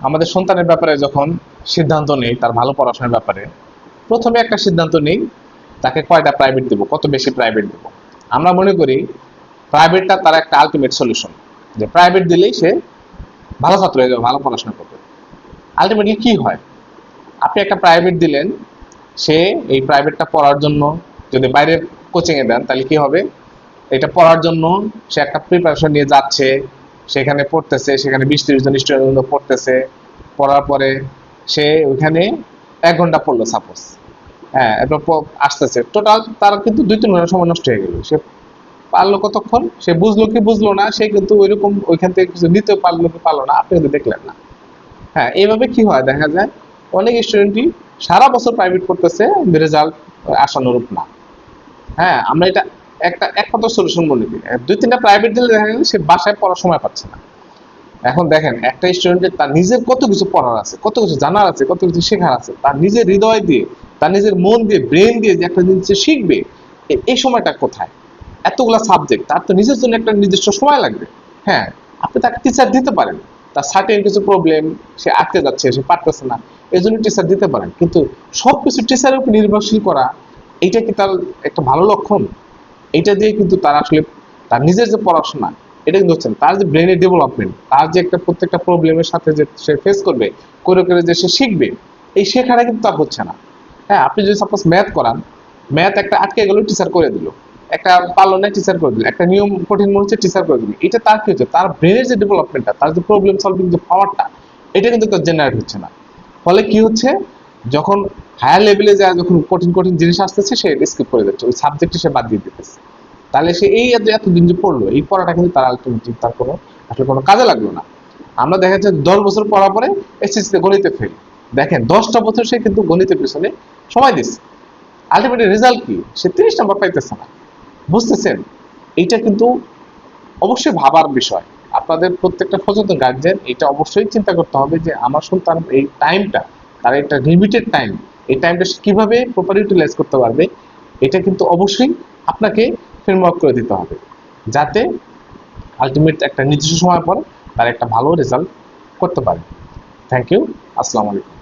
আমাদের সন্তানের ব্যাপারে যখন সিদ্ধান্ত নেই, তার ভালো পড়াশোনার ব্যাপারে, প্রথমে একটা সিদ্ধান্ত নেই, তাকে কয়টা প্রাইভেট দেবো, কত বেশি প্রাইভেট দেবো? আমরা মনে করি প্রাইভেটটা তার একটা আলটিমেট সলিউশন যে প্রাইভেট দিলেই সে ভালো ছাত্র হয়ে যাবে, ভালো পড়াশোনা করবে। আলটিমেটলি কি হয়? আপনি একটা প্রাইভেট দিলেন, সে এই প্রাইভেটটা পড়ার জন্য যদি বাইরের কোচিংয়ে দেন, তাহলে কি হবে? এটা পড়ার জন্য সে একটা প্রিপারেশন নিয়ে যাচ্ছে সেখানে পড়তেছে, সেখানে বিশ তিরিশ জন স্টুডেন্ট পড়তেছে। পড়ার পরে সে ওইখানে এক ঘণ্টা পড়ল সাপোজ হ্যাঁ এরপর আসতেছে। টোটাল তার কিন্তু দুই, তিন ঘণ্টা সময় নষ্ট হয়ে গেল। সে পারল কতক্ষণ? সে বুঝলো কি বুঝলো না, সে কিন্তু ওইরকম ওইখান থেকে কিছু নিতে পারল কি পারল না, আপনি দেখলেন না। হ্যাঁ এইভাবে কি হয়? দেখা যায় অনেক স্টুডেন্টই সারা বছর প্রাইভেট করতেছে রেজাল্ট আশানুরূপ না। হ্যাঁ আমরা এটা একটা একমাত্র সলিউশন মনে করি দুই, তিনটা প্রাইভেট দিলে দেখা গেল সে বাসায় পড়ার সময় পাচ্ছে না। এখন দেখেন, একটা স্টুডেন্টের তার নিজের কত কিছু পড়ার আছে, কত কিছু জানার আছে, কত কিছু শেখার আছে, তার নিজের হৃদয় দিয়ে, তার নিজের মন দিয়ে ব্রেন দিয়ে যে একটা জিনিস শিখবে এই সময়টা কোথায়? এতগুলা সাবজেক্ট তার তো নিজের জন্য একটা নির্দিষ্ট সময় লাগবে। হ্যাঁ আপনি তাকে টিচার দিতে পারেন। তার সার্টেন কিছু প্রবলেম সে আটকে যাচ্ছে, সে পারতেছে না এই জন্য টিচার দিতে পারেন। কিন্তু সব কিছু টিচারের উপর নির্ভরশীল করা, এইটা কি তার একটা ভালো লক্ষণ? এটা দিয়ে কিন্তু তার আসলে তার নিজের যে পড়াশোনা, এটা কিন্তু হচ্ছে তার যে ব্রেনের ডেভেলপমেন্ট তার যে একটা প্রত্যেকটা প্রবলেমের সাথে যে সে ফেস করবে, করে করে যে সে শিখবে, এই শেখাটা কিন্তু তার হচ্ছে না। হ্যাঁ আপনি যদি সাপোজ ম্যাথ করান ম্যাথ একটা আটকে গেল টিচার করে দিল। একটা পারল টিচার করে দিল, একটা নিয়ম কঠিন মনে হচ্ছে টিচার করে দিল। এটা তার কি হচ্ছে? তার ব্রেনের যে ডেভেলপমেন্টটা তার যে প্রবলেম সলভিং যে পাওয়ারটা এটা কিন্তু তার জেনারেট হচ্ছে না। ফলে কি হচ্ছে? যখন হায়ার লেভেলে যায় যখন কঠিন কঠিন জিনিস আসতেছে, সে স্কিপ করে যাচ্ছে। ওই সাবজেক্টে সে বাদ দিয়ে দিতেছে। তাহলে সে এই এতদিন যে পড়ল, এই পড়াটা কিন্তু তার আলটিমেটলি তার কোনো, আসলে কোনো কাজে লাগল না। আমরা দেখা যাচ্ছে দশ বছর পড়ার পরে এসএসসিতে গণিতে ফেল দেখেন, দশটা বছর সে কিন্তু গণিতের পিছনে সময় দিচ্ছে। আলটিমেটলি রেজাল্ট কি? সে তিরিশ নাম্বার পাইতেছে না। বুঝতেছেন? এইটা কিন্তু অবশ্যই ভাবার বিষয়। আপনাদের প্রত্যেকটা সচেতন গার্জেন এটা অবশ্যই চিন্তা করতে হবে যে আমার সন্তান এই টাইমটা তার একটা লিমিটেড টাইম এই টাইমটা কীভাবে প্রপার ইউটিলাইজ করতে পারবে, এটা কিন্তু অবশ্যই আপনাকে ফ্রেমওয়ার্ক করে দিতে হবে। যাতে আলটিমেট একটা নির্দিষ্ট সময় পর তার একটা ভালো রেজাল্ট করতে পারে। থ্যাংক ইউ আসসালামু আলাইকুম।